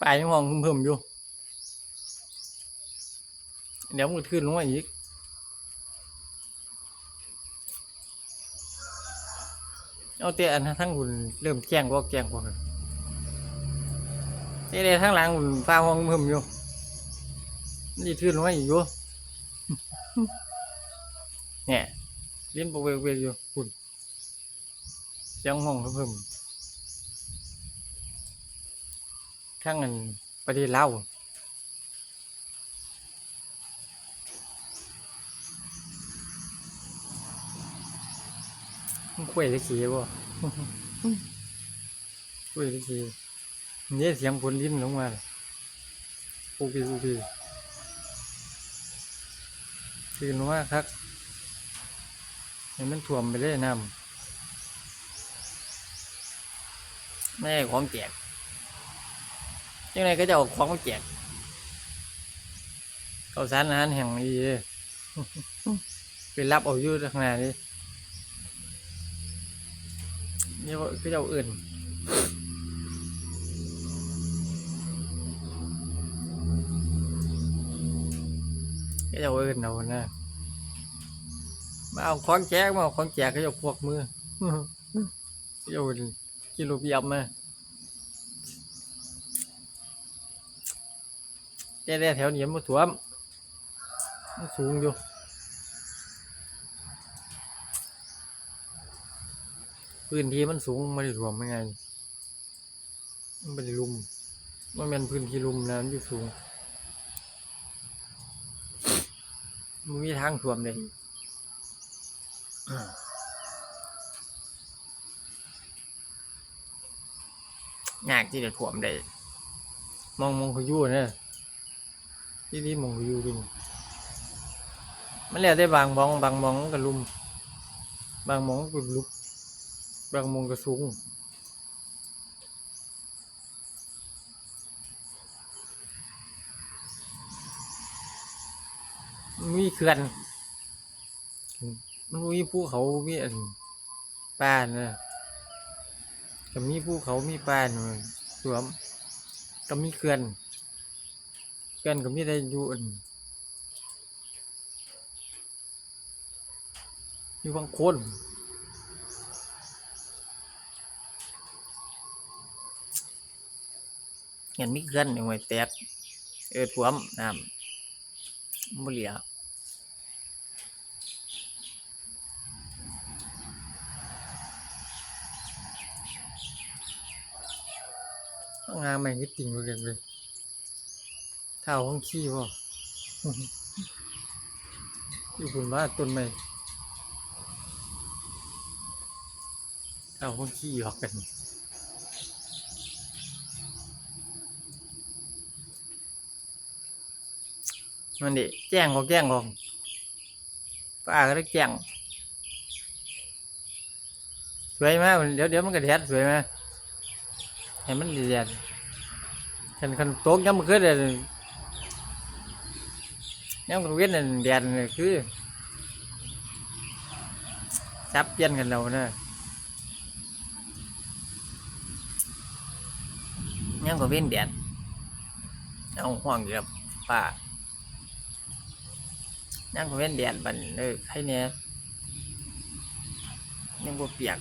ปลายยังมองเพิ่มๆอยู่ เดี๋ยวมันขึ้นลงมาอีกเอาแต่อันทั้งหุ่นเริ่มแจ้งก็แจ้งกว่ากันแต่เดี๋ยทั้งหลังหุ่นฟ้าห้องเพิ่มอยู่มันจะขึ้นลงมาอีกอยู่เนี่ยเล่นโปรเวกเวกอยู่หุ่นเสียงห้องเพิ่มางอันประเทศลาวมันคุยได้ขี้บ่คุยได้ขี้เนี่ยเสียงฝนลิ้นลงมาปูปีปูปีคือลงมาครับให้มันท่วมไปเลยน้ำไม่ใช่ของแจก ยังไงก็จะเอาของมาแจกข้าวสารอาหารแห่งนี้เด้ไปรับเอาอยู่ข้างไหนนี่นี่ก็จะเอาอื่นก็จะเอาอื่นเอาหนะมาเอาของแจกมาเอาของแจกก็จะพวกมือก็จะกิโลเบียมมา แต่แต่แถวนี้มันบ่ถ่วมมันสูงอยู่พื้นที่มันสูงไม่ได้ถ่วมไม่ไงมันไม่ได้ลุมมันเป็นพื้นที่ลุมนะมันอยู่สูงมันมีทางถ่วมเลยยากที่จะถ่วมได้มองมองเขาอยู่ ที่นี่มองอยู่จริมันแล้วได้บางมอง บางมองก็ลุม บางมองก็ลุกบางมองก็สูงมีเขื่อนมันมีภูเขามีอันป่านะก็มีภูเขามีป่านสวมก็มีเขื่อน เขื่นก็มีได้อยู่อันอยู่บางคนเห็นมีเขื่อนอยู่ไว้แตกเออท่วมน้ำบ่เหลียงหาใหม่ที่ติ่งเลยเลย เท่าห้องขี้บ่อยู่บนบ้านต้นไม้เท่าห้องขี้หยอกกันมันดิแจ้งก็แจ้งก็ป้าก็ได้แจ้งสวยไหมเดี๋ยวเดี๋ยวมันก็แดดสวยไหมให้มันแดดคันคันโต๊ะย้ำมันคือแดด ย้ำกลางเว้นนั่นแดนคือซับเปลี่นกันเราเนะย้ำกลางเวียนแดนเอาห้องเยอะป่าย้ำกลางเวียนแดนบันเลยให้เนี่ยยังบ่เปียก